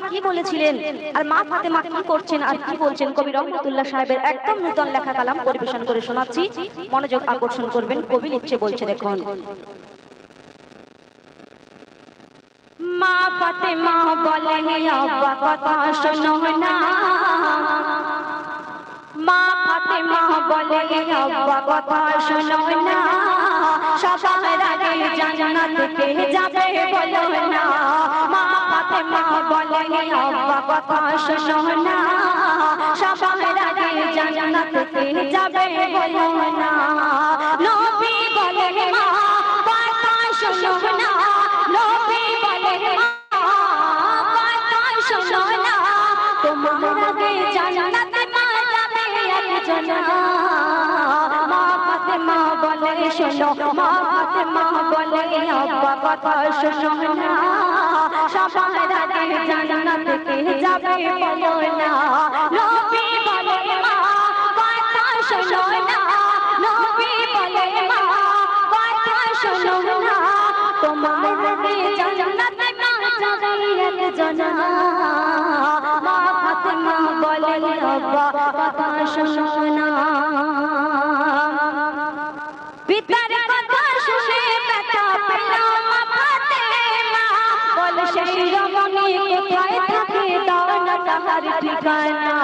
ফাতেমাকে কি বলেছিলেন? আর মা ফাতেমা কি করছেন আর কি বলছেন? কবি রহমতুল্লাহ সাহেবের একদম নূতন লেখা কালাম পরিবেশন করে শোনাচ্ছি। মনোযোগ আকর্ষণ করবেন, কবি লিখছে বলছে দেখুন। মা ফাতেমা বলে আব্বা, কথা শোনো না। মা ফাতেমা বলে আব্বা, কথা শোনো না। সবার আগে জান্নাতে যাবে বলো না। মা ফাতেমা বলে আব্বা কথা শোনো না। সবার আগে জান্নাতে যাবে বলো না। নবী বলে মা বলে শোনো মা ফাতেমা বলে আব্বা কথা শোনো না। সবার আগে জান্নাতে যাবে বলো না। নবী বলে মা, কথা শোনো না। নবী বলে মা, কথা শোনো না। তোমার আগে জান্নাতে মা যাবে একজন মা ফাতেমা বলে আব্বা কথা শোনো না। দাও না তাহার ঠিকানা।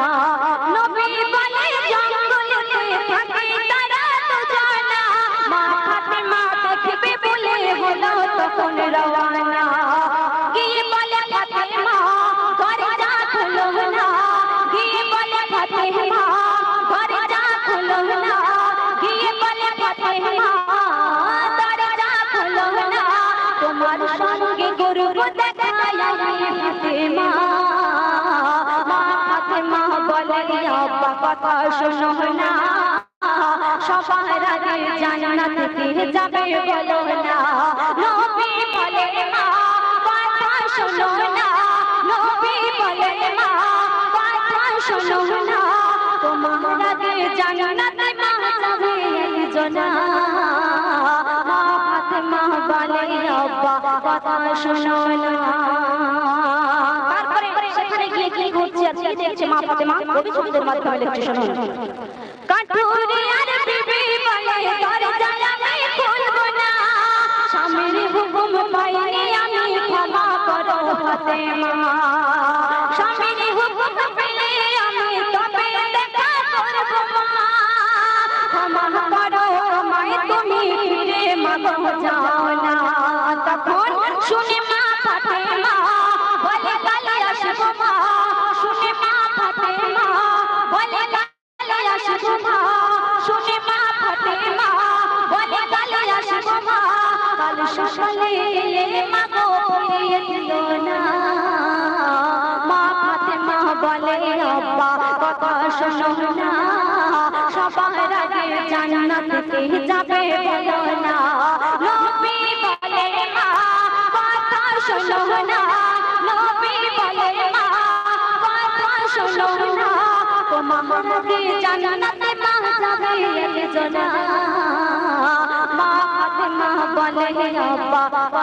নবী বলে, জঙ্গলেতে থাকে তারা তো জানা। মা ফাতেমা দেখবে বলে হলো তখন রওয়ানা। গিয়ে বলে, ফাতেমা, ঘরে যা খুলো না। গিয়ে বলে, ফাতেমা, ঘরে যা খুলো না। গিয়ে বলে, ফাতেমা দরজা খুলো না। তোমার সঙ্গে গরু দেখায় কথা শোনো না। সবার আগে জান্নাতে যাবে বলো না। নবী বলে মা, কথা শোনো না। নবী বলে মা, কথা শোনো না। তোমার আগে জান্নাতে মা যাবে একজন। মা ফাতেমা বলে আব্বা, কথা শোনো না। আর মা ফাতেমা কবি ছবিদের মাধ্যমে লিখছে শুনুন কাঠুরি আর বিবি বলে দরজা আমি খুলবো না। স্বামীর হুকুম পাইনি আমি, ক্ষমা করো ফাতেমা স্বামীর হুকুম পেলে আমি তবে দেখা করব মা। ক্ষমা করো আমায় তুমি ফিরে মাগো যাও না। তখন শুনে মা সকালে মা গো দিও না। মা ফাতেমা বলে, আব্বা, কথা শোনো না। সবার আগে জান্নাতে যাবে বলো না। নবী বলে, মা, কথা শোনো না। নবী বলে, মা, কথা শোনো না। তোমার জান্নাতে মা যাবে একজন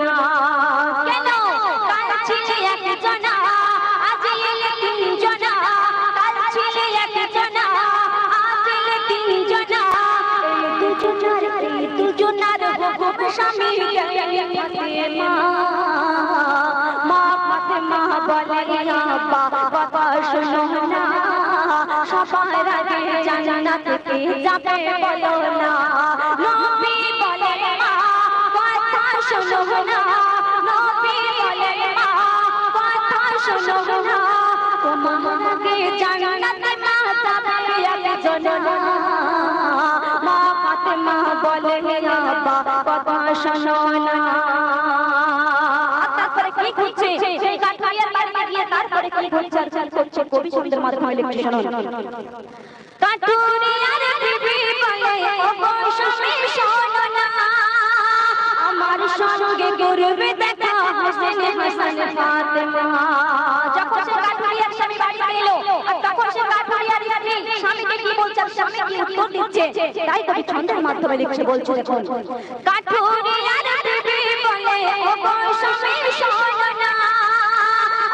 না কেন? কাল ছিলে একজনা আজ এলে তিনজনা কাল ছিলে একজনা আজ এলে তিনজনা এই দুজনার এই দুজনার হুকুম স্বামী ফাতেমা মা। ফাতেমা বলে আব্বা বাবা শোনো না। সবার আগে জান্নাতে যাবে বলো না। শোনো না আগে জান্নাতে মা যাবে একজন মা ফাতেমা বলে আব্বা কথা শোনো না। তারপরে কি কি সেই কাঠুরিয়ার বাড়িতে গিয়ে তারপরে কি ঘটছে? আর কি করছে? কবি ছন্দের মাধ্যমে লিখছে শুনুন কাঠুরিয়ার বিবি বলে, ও বৈষ্ণবী শোনো না। আমার সঙ্গে করবে দেখা হাসেন হাসেন স্বামীকে কি বলছে? আর স্বামী কি উত্তর দিচ্ছে। তাই কবি ছন্দের মাধ্যমে লিখছে বলছে দেখুন। কাঠুরিয়ার বিবি বলে ও বৈষ্ণবী শোনো না।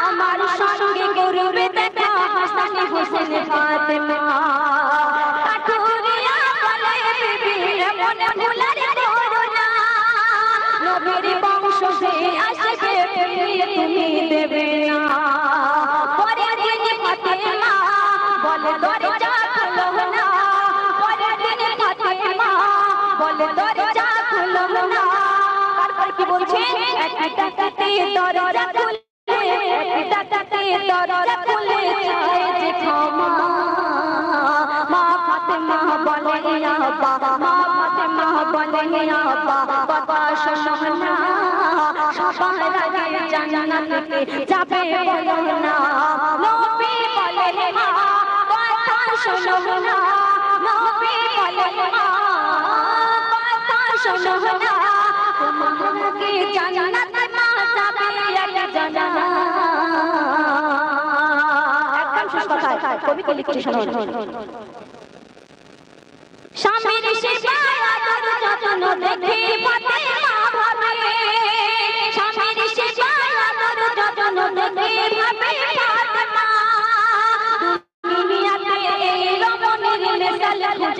আমার সঙ্গে করবে দেখা হাসেন হাসেন ফাতেমা। আসবে তুমি দেবে না। পরের দিন ফাতেমা দরজা খুলো না। পরের দিন ফাতেমা বলে, দরজা খুলো না। তারপর কি বলছে? একটা কাতে দরজা খুলে, একটা কাতে দরজা খুলে চায় যে ক্ষমা। মা ফাতেমা বলে আব্বা। মা ফাতেমা বলে আব্বা। বাবা শোনো সবার আগে জান্নাতে যাবে বলো না। নবী বলে, মা শোনো না নবী বলে মা কথা শোনো না তোমাকে জান্নাতে যাবে জানা। একদম কথা শুনুন স্বামীর সেবায় আদর যত্ন দেখে ফাতেমা ভাবে। স্বামীর সেবায় আদর যত্ন দেখে ভাবে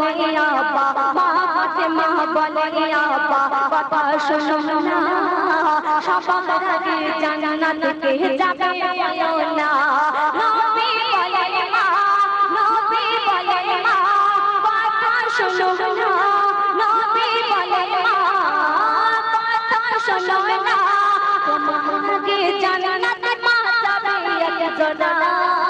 বলে আব্বা মা ফাতেমা বলে আব্বা বাবা শোনো না। সবার আগে জান্নাতে যাবে বলো নবী বলে মা, নবী বলে মা, কথা শোনো না। নবী বলে মা, কথা শোনো না। তোমার আগে জান্নাতে মা যাবে একজন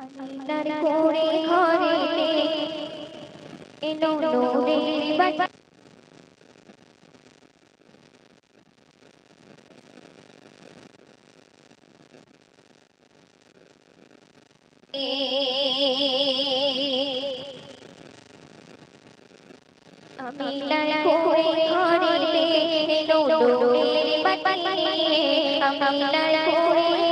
আল্লাহর কোরে ঘরে এলো নূরের বাতি আমি লাল কোরে ঘরে এলো নূরের বাতি আমি লাল কোরে